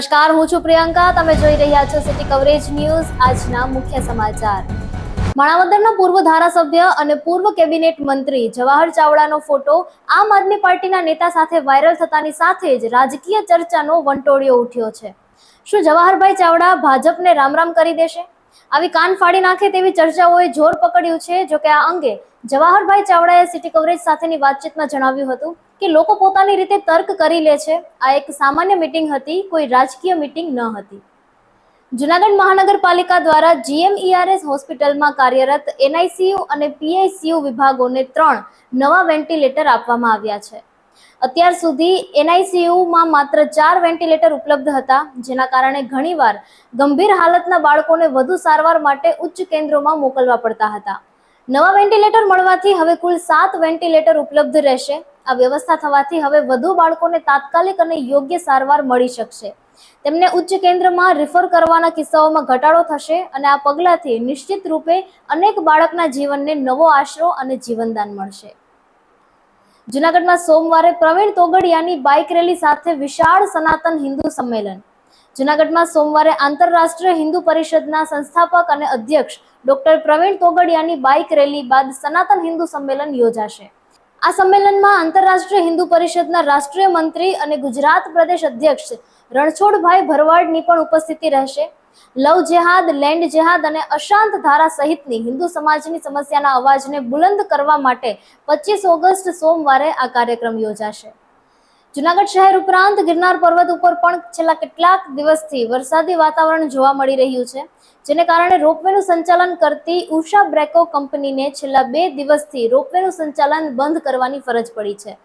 નમસ્કાર, હું છું પ્રિયંકા. તમે જોઈ રહ્યા છો સિટી કવરેજ ન્યૂઝ આજના મુખ્ય સમાચાર. માણાવદરના પૂર્વ ધારાસભ્ય અને પૂર્વ કેબિનેટ મંત્રી જવાહર ચાવડાનો ફોટો આમ આદમી પાર્ટીના નેતા સાથે વાયરલ થતાની સાથે જ રાજકીય ચર્ચાનો વંટોળિયો ઉઠ્યો છે. શું જવાહરભાઈ ચાવડા ભાજપને રામ રામ કરી દેશે? આવી કાન ફાડી નાખે તેવી ચર્ચાઓએ જોર પકડ્યું છે, જો કે આ અંગે જવાહરભાઈ ચાવડાએ સિટી કવરેજ સાથેની વાતચીતમાં જણાવ્યું હતું કે લોકો પોતાની રીતે તર્ક કરી લે છે. આ એક સામાન્ય મીટિંગ હતી, કોઈ રાજકીય મીટિંગ ન હતી. જુનાગઢ મહાનગરપાલિકા દ્વારા જીએમઈઆરએસ હોસ્પિટલમાં કાર્યરત એનઆઈસીયુ અને પીઆઈસીયુ વિભાગોને ત્રણ નવા વેન્ટિલેટર આપવામાં આવ્યા છે. અત્યાર સુધી એનઆઈસીયુમાં માત્ર ચાર વેન્ટિલેટર ઉપલબ્ધ હતા, જેના કારણે ઘણીવાર ગંભીર હાલતના બાળકોને વધુ સારવાર માટે ઉચ્ચ કેન્દ્રોમાં મોકલવા પડતા હતા. નવા વેન્ટિલેટર મળવાથી હવે કુલ સાત વેન્ટિલેટર ઉપલબ્ધ રહેશે. આ વ્યવસ્થા થવાથી હવે વધુ બાળકોને તાત્કાલિક અને યોગ્ય સારવાર મળી શકશે. તેમને ઉચ્ચ કેન્દ્રમાં રિફર કરવાના કિસ્સાઓમાં ઘટાડો થશે અને આ પગલાંથી નિશ્ચિત રૂપે અનેક બાળકના જીવનને નવો આશરો અને જીવનદાન મળશે. જુનાગઢમાં સોમવારે પ્રવીણ તોગડિયાની બાઇક રેલી સાથે વિશાળ સનાતન હિન્દુ સંમેલન. જુનાગઢમાં સોમવારે આંતરરાષ્ટ્રીય હિન્દુ પરિષદના સંસ્થાપક અને અધ્યક્ષ ડોક્ટર પ્રવીણ તોગડિયાની બાઇક રેલી બાદ સનાતન હિન્દુ સંમેલન યોજાશે. આ સંમેલનમાં આંતરરાષ્ટ્રીય હિન્દુ પરિષદના રાષ્ટ્રીય મંત્રી અને ગુજરાત પ્રદેશ અધ્યક્ષ રણછોડભાઈ ભરવાડની પણ ઉપસ્થિતિ રહેશે. લવ જેહાદ, લેન્ડ જેહાદ અને અશાંત ધારા સહિતની હિન્દુ સમાજની સમસ્યાના અવાજને બુલંદ કરવા માટે પચીસ ઓગસ્ટ સોમવારે આ કાર્યક્રમ યોજાશે. જુનાગઢ શહેર ઉપરાંત ગિરનાર પર્વત ઉપર પણ છેલ્લા કેટલાક દિવસથી વરસાદી વાતાવરણ જોવા મળી રહ્યું છે, જેને કારણે રોપવેનું સંચાલન કરતી ઉષા બ્રેકો કંપનીને છેલ્લા બે દિવસથી રોપવેનું સંચાલન બંધ કરવાની ફરજ પડી છે.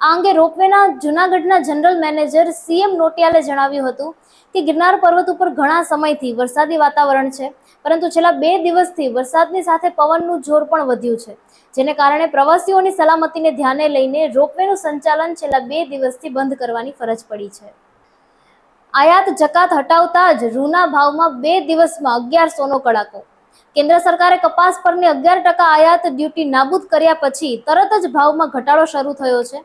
આ અંગે રોપવેના જુનાગઢના જનરલ મેનેજર સીએમ નોટિયાલે જણાવ્યું હતું કે ગિરનાર પર્વત ઉપર ઘણા સમયથી વરસાદી વાતાવરણ છે, પરંતુ છેલ્લા બે દિવસથી વરસાદની સાથે પવનનું જોર પણ વધ્યું છે, જેને કારણે પ્રવાસીઓની સલામતીને ધ્યાને લઈને રોપવેનું સંચાલન છેલ્લા બે દિવસથી બંધ કરવાની ફરજ પડી છે. આયાત જકાત હટાવતા જ રૂના ભાવમાં બે દિવસમાં અગિયારસોનો કડાકો. કેન્દ્ર સરકારે કપાસ પરની અગિયાર ટકા આયાત ડ્યુટી નાબૂદ કર્યા પછી તરત જ ભાવમાં ઘટાડો શરૂ થયો છે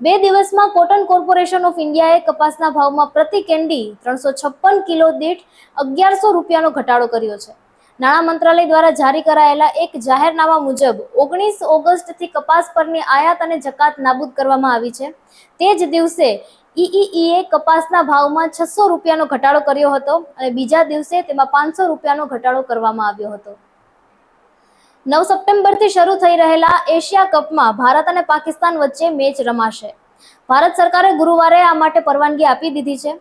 બે દિવસમાં કોટન કોર્પોરેશન ઓફ ઇન્ડિયાએ કપાસના ભાવમાં પ્રતિ કેન્ડી ત્રણસો છપ્પન કિલો દીઠ અગિયારસો રૂપિયાનો ઘટાડો કર્યો છે. નાણાં મંત્રાલય દ્વારા જારી કરાયેલા એક જાહેરનામા મુજબ ઓગણીસ ઓગસ્ટથી કપાસ પરની આયાત અને જકાત નાબૂદ કરવામાં આવી છે. તે જ દિવસે ઈઈઈએ કપાસના ભાવમાં છસો રૂપિયાનો ઘટાડો કર્યો હતો અને બીજા દિવસે તેમાં પાંચસો રૂપિયાનો ઘટાડો કરવામાં આવ્યો હતો. નવ સપ્ટેમ્બરથી શરૂ થઈ રહેલા એશિયા કપમાં ભારત અને પાકિસ્તાન વચ્ચે મેચ રમાશે. ભારત સરકારે ગુરુવારે આ માટે પરવાનગી આપી દીધી છે.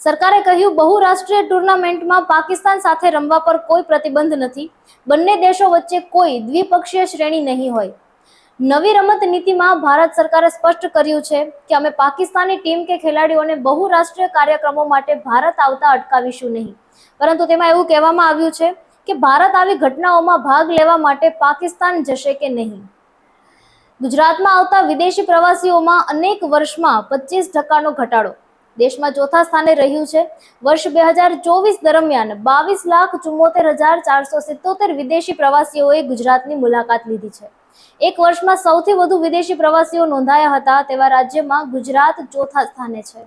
સરકારે કહ્યું, બહુરાષ્ટ્રીય ટુર્નામેન્ટમાં પાકિસ્તાન સાથે રમવા પર કોઈ પ્રતિબંધ નથી. બંને દેશો વચ્ચે કોઈ દ્વિપક્ષીય શ્રેણી નહીં હોય. નવી રમત નીતિમાં ભારત સરકારે સ્પષ્ટ કર્યું છે કે અમે પાકિસ્તાની ટીમ કે ખેલાડીઓને બહુરાષ્ટ્રીય કાર્યક્રમો માટે ભારત આવતા અટકાવીશું નહીં. પરંતુ તેમાં એવું કહેવામાં આવ્યું છે કે ભારત આવી ઘટનાઓમાં ભાગ લેવા માટે પાકિસ્તાન જશે કે નહીં? ગુજરાતમાં આવતા વિદેશી પ્રવાસીઓમાં અનેક વર્ષમાં પચીસ ટકાનો ઘટાડો. દેશમાં ચોથા સ્થાને રહ્યું છે. વર્ષ બે હજાર ચોવીસ દરમિયાન બાવીસ લાખ ચુમ્મોતેર હજાર ચારસો સિત્તોતેર વિદેશી પ્રવાસીઓએ ગુજરાતની મુલાકાત લીધી છે. એક વર્ષમાં સૌથી વધુ વિદેશી પ્રવાસીઓ નોંધાયા હતા તેવા રાજ્યમાં ગુજરાત ચોથા સ્થાને છે.